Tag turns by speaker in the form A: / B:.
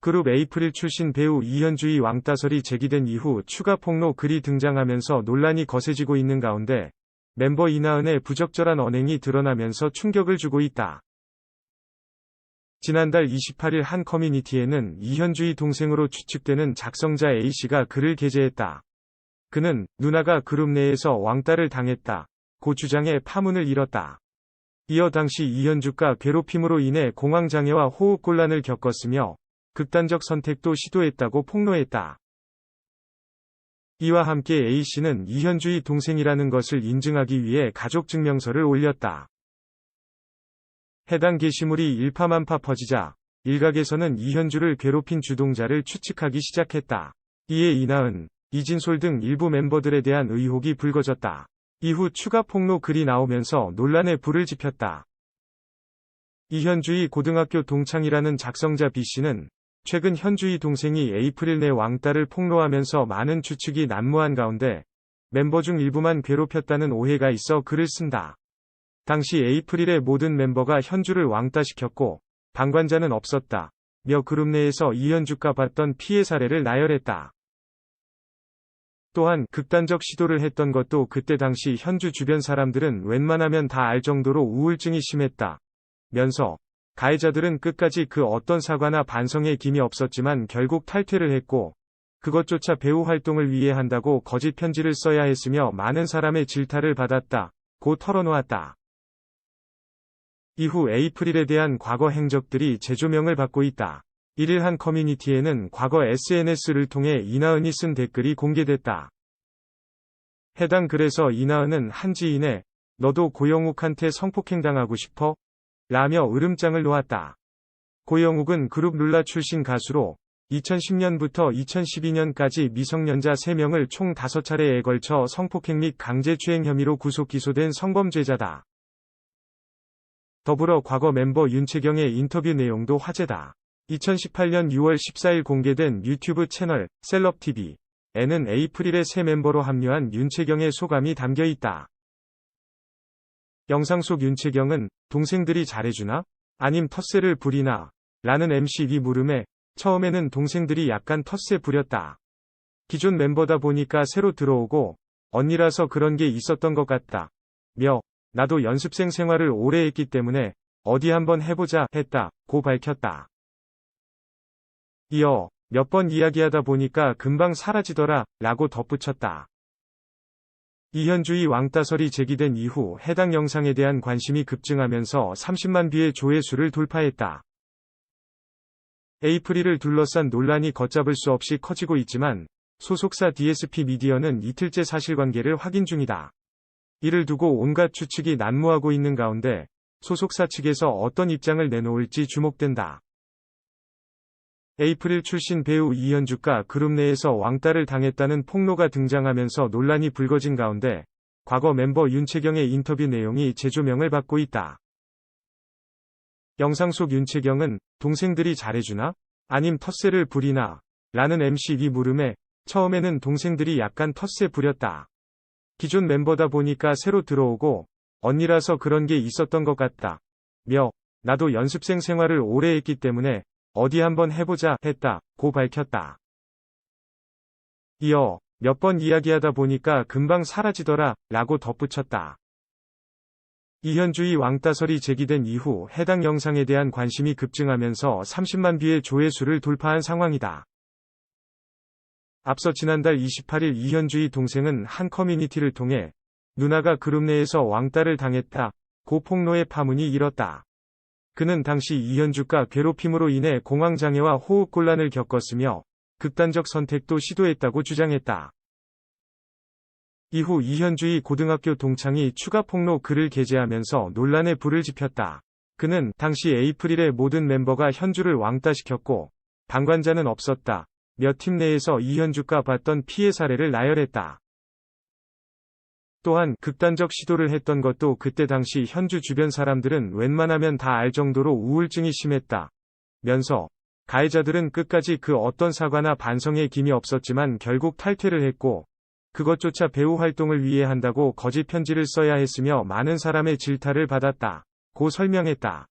A: 그룹 에이프릴 출신 배우 이현주의 왕따설이 제기된 이후 추가 폭로 글이 등장하면서 논란이 거세지고 있는 가운데 멤버 이나은의 부적절한 언행이 드러나면서 충격을 주고 있다. 지난달 28일 한 커뮤니티에는 이현주의 동생으로 추측되는 작성자 A씨가 글을 게재했다. 그는 누나가 그룹 내에서 왕따를 당했다. 고 주장에 파문을 일었다. 이어 당시 이현주가 괴롭힘으로 인해 공황장애와 호흡곤란을 겪었으며 극단적 선택도 시도했다고 폭로했다. 이와 함께 A씨는 이현주의 동생이라는 것을 인증하기 위해 가족 증명서를 올렸다. 해당 게시물이 일파만파 퍼지자 일각에서는 이현주를 괴롭힌 주동자를 추측하기 시작했다. 이에 이나은, 이진솔 등 일부 멤버들에 대한 의혹이 불거졌다. 이후 추가 폭로 글이 나오면서 논란에 불을 지폈다. 이현주의 고등학교 동창이라는 작성자 B씨는 최근 현주의 동생이 에이프릴 내 왕따를 폭로하면서 많은 추측이 난무한 가운데 멤버 중 일부만 괴롭혔다는 오해가 있어 글을 쓴다. 당시 에이프릴의 모든 멤버가 현주를 왕따시켰고 방관자는 없었다. 며 그룹 내에서 이현주가 봤던 피해 사례를 나열했다. 또한 극단적 시도를 했던 것도 그때 당시 현주 주변 사람들은 웬만하면 다 알 정도로 우울증이 심했다. 면서 가해자들은 끝까지 그 어떤 사과나 반성의 김이 없었지만 결국 탈퇴를 했고 그것조차 배우 활동을 위해 한다고 거짓 편지를 써야 했으며 많은 사람의 질타를 받았다. 고 털어놓았다. 이후 에이프릴에 대한 과거 행적들이 재조명을 받고 있다. 1일 한 커뮤니티에는 과거 SNS를 통해 이나은이 쓴 댓글이 공개됐다. 해당 글에서 이나은은 한 지인에 너도 고영욱한테 성폭행당하고 싶어? 라며 으름장을 놓았다. 고영욱은 그룹 룰라 출신 가수로 2010년부터 2012년까지 미성년자 3명을 총 5차례에 걸쳐 성폭행 및 강제추행 혐의로 구속 기소된 성범죄자다. 더불어 과거 멤버 윤채경의 인터뷰 내용도 화제다. 2018년 6월 14일 공개된 유튜브 채널 셀럽TV에는 에이프릴의 새 멤버로 합류한 윤채경의 소감이 담겨 있다. 영상 속 윤채경은 동생들이 잘해주나? 아님 텃세를 부리나? 라는 MC 위 물음에 처음에는 동생들이 약간 텃세 부렸다. 기존 멤버다 보니까 새로 들어오고 언니라서 그런 게 있었던 것 같다. 며 나도 연습생 생활을 오래 했기 때문에 어디 한번 해보자 했다. 고 밝혔다. 이어 몇 번 이야기하다 보니까 금방 사라지더라 라고 덧붙였다. 이현주의 왕따설이 제기된 이후 해당 영상에 대한 관심이 급증하면서 30만 뷰의 조회수를 돌파했다. 에이프릴을 둘러싼 논란이 걷잡을 수 없이 커지고 있지만 소속사 DSP 미디어는 이틀째 사실관계를 확인 중이다. 이를 두고 온갖 추측이 난무하고 있는 가운데 소속사 측에서 어떤 입장을 내놓을지 주목된다. 에이프릴 출신 배우 이현주가 그룹 내에서 왕따를 당했다는 폭로가 등장하면서 논란이 불거진 가운데 과거 멤버 윤채경의 인터뷰 내용이 재조명을 받고 있다. 영상 속 윤채경은 동생들이 잘해주나? 아님 텃세를 부리나? 라는 MC 위 물음에 처음에는 동생들이 약간 텃세 부렸다. 기존 멤버다 보니까 새로 들어오고 언니라서 그런 게 있었던 것 같다. 며 나도 연습생 생활을 오래 했기 때문에 어디 한번 해보자 했다. 고 밝혔다. 이어 몇 번 이야기하다 보니까 금방 사라지더라 라고 덧붙였다. 이현주의 왕따설이 제기된 이후 해당 영상에 대한 관심이 급증하면서 30만 뷰의 조회수를 돌파한 상황이다. 앞서 지난달 28일 이현주의 동생은 한 커뮤니티를 통해 누나가 그룹 내에서 왕따를 당했다. 고 폭로의 파문이 일었다. 그는 당시 이현주가 괴롭힘으로 인해 공황장애와 호흡곤란을 겪었으며 극단적 선택도 시도했다고 주장했다. 이후 이현주의 고등학교 동창이 추가 폭로 글을 게재하면서 논란에 불을 지폈다. 그는 당시 에이프릴의 모든 멤버가 현주를 왕따시켰고 방관자는 없었다. 몇 팀 내에서 이현주가 봤던 피해 사례를 나열했다. 또한 극단적 시도를 했던 것도 그때 당시 현주 주변 사람들은 웬만하면 다 알 정도로 우울증이 심했다. 면서 가해자들은 끝까지 그 어떤 사과나 반성의 김이 없었지만 결국 탈퇴를 했고 그것조차 배우 활동을 위해 한다고 거짓 편지를 써야 했으며 많은 사람의 질타를 받았다. 고 설명했다.